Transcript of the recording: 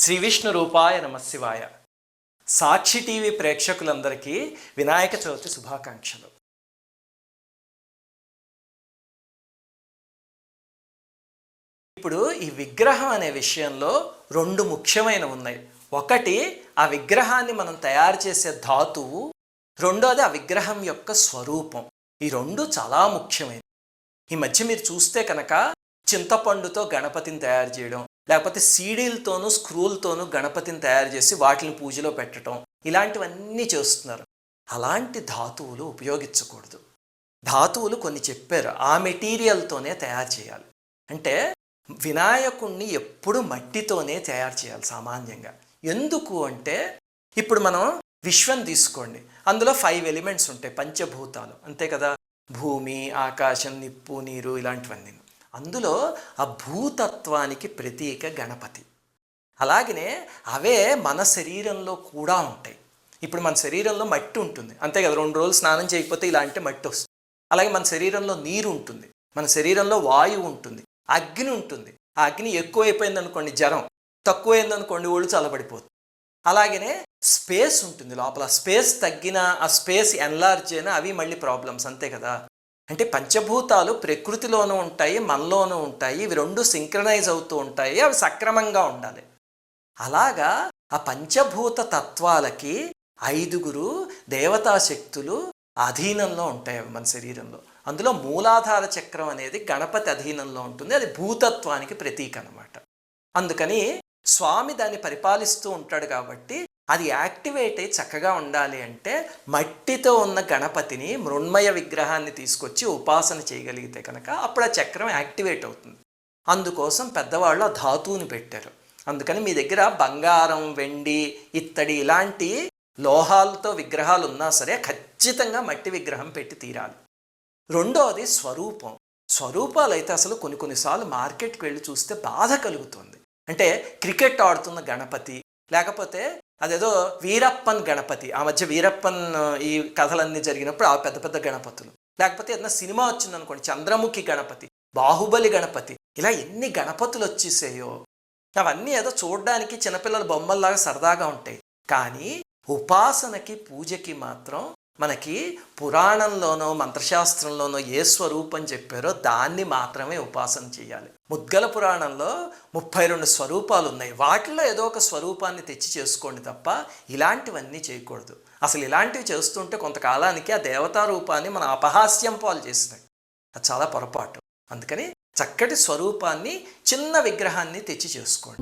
శ్రీ విష్ణు రూపాయ నమశివాయ సాక్షి టీవీ ప్రేక్షకులందరికీ వినాయక చవితి శుభాకాంక్షలు. ఇప్పుడు ఈ విగ్రహం అనే విషయంలో రెండు ముఖ్యమైన ఉన్నాయి. ఒకటి ఆ విగ్రహాన్ని మనం తయారు చేసే ధాతువు రెండోది ఆ విగ్రహం యొక్క స్వరూపం. ఈ రెండు చాలా ముఖ్యమైనవి. ఈ మధ్య మీరు చూస్తే కనుక చింతపండుతో గణపతిని తయారు చేయడం లేకపోతే సీడీలతోనూ స్క్రూలతోనూ గణపతిని తయారు చేసి వాటిని పూజలో పెట్టడం ఇలాంటివన్నీ చేస్తున్నారు. అలాంటి ధాతువులు ఉపయోగించకూడదు. ధాతువులు కొన్ని చెప్పారు ఆ మెటీరియల్తోనే తయారు చేయాలి. అంటే వినాయకుణ్ణి ఎప్పుడు మట్టితోనే తయారు చేయాలి సామాన్యంగా. ఎందుకు అంటే ఇప్పుడు మనం విశ్వం తీసుకోండి. అందులో ఫైవ్ ఎలిమెంట్స్ ఉంటాయి పంచభూతాలు. అంతే కదా? భూమి ఆకాశం నిప్పు నీరు ఇలాంటివన్నీ. అందులో ఆ భూతత్వానికి ప్రతీక గణపతి. అలాగనే అవే మన శరీరంలో కూడా ఉంటాయి. ఇప్పుడు మన శరీరంలో మట్టి ఉంటుంది. అంతే కదా రెండు రోజులు స్నానం చేయకపోతే ఇలాంటి మట్టి వస్తుంది. అలాగే మన శరీరంలో నీరు ఉంటుంది. మన శరీరంలో వాయువు ఉంటుంది. అగ్ని ఉంటుంది. ఆ అగ్ని ఎక్కువైపోయింది అనుకోండి జ్వరం తక్కువైంది అనుకోండి ఒళ్ళు చల్లబడిపోతుంది. అలాగనే స్పేస్ ఉంటుంది లోపల. స్పేస్ తగ్గినా ఆ స్పేస్ ఎన్లార్జ్ అయినా అవి మళ్ళీ ప్రాబ్లమ్స్ అంతే కదా. అంటే పంచభూతాలు ప్రకృతిలోనూ ఉంటాయి మనలోనూ ఉంటాయి ఇవి రెండు సింక్రనైజ్ అవుతూ ఉంటాయి అవి సక్రమంగా ఉండాలి. అలాగా ఆ పంచభూత తత్వాలకి ఐదుగురు దేవతా శక్తులు అధీనంలో ఉంటాయి అవి మన శరీరంలో. అందులో మూలాధార చక్రం అనేది గణపతి అధీనంలో ఉంటుంది అది భూతత్వానికి ప్రతీక అనమాట అందుకని స్వామి దాన్ని పరిపాలిస్తూ ఉంటాడు కాబట్టి అది యాక్టివేట్ అయి చక్కగా ఉండాలి అంటే మట్టితో ఉన్న గణపతిని మృణ్మయ విగ్రహాన్ని తీసుకొచ్చి ఉపాసన చేయగలిగితే కనుక అప్పుడు ఆ చక్రం యాక్టివేట్ అవుతుంది. అందుకోసం పెద్దవాళ్ళు ఆ ధాతువుని పెట్టారు. అందుకని మీ దగ్గర బంగారం వెండి ఇత్తడి ఇలాంటి లోహాలతో విగ్రహాలు ఉన్నా సరే ఖచ్చితంగా మట్టి విగ్రహం పెట్టి తీరాలి. రెండోది స్వరూపం. స్వరూపాలు అయితే అసలు కొన్ని కొన్నిసార్లు మార్కెట్కి వెళ్ళి చూస్తే బాధ కలుగుతుంది. అంటే క్రికెట్ ఆడుతున్న గణపతి లేకపోతే అదేదో వీరప్పన్ గణపతి ఆ మధ్య వీరప్పన్ ఈ కథలన్నీ జరిగినప్పుడు ఆ పెద్ద పెద్ద గణపతులు. లేకపోతే ఏదైనా సినిమా వచ్చిందనుకోండి చంద్రముఖి గణపతి బాహుబలి గణపతి ఇలా ఎన్ని గణపతులు వచ్చేసాయో. అవన్నీ ఏదో చూడడానికి చిన్నపిల్లల బొమ్మల్లాగా సరదాగా ఉంటాయి. కానీ ఉపాసనకి పూజకి మాత్రం మనకి పురాణంలోనో మంత్రశాస్త్రంలోనో ఏ స్వరూపం చెప్పారో దాన్ని మాత్రమే ఉపాసన చేయాలి. ముద్గల పురాణంలో ముప్పై రెండు స్వరూపాలు ఉన్నాయి వాటిలో ఏదో ఒక స్వరూపాన్ని తెచ్చి చేసుకోండి తప్ప ఇలాంటివన్నీ చేయకూడదు. అసలు ఇలాంటివి చేస్తుంటే కొంతకాలానికి ఆ దేవతా రూపాన్ని మన అపహాస్యం పాలు చేసినాయి అది చాలా పొరపాటు. అందుకని చక్కటి స్వరూపాన్ని చిన్న విగ్రహాన్ని తెచ్చి చేసుకోండి.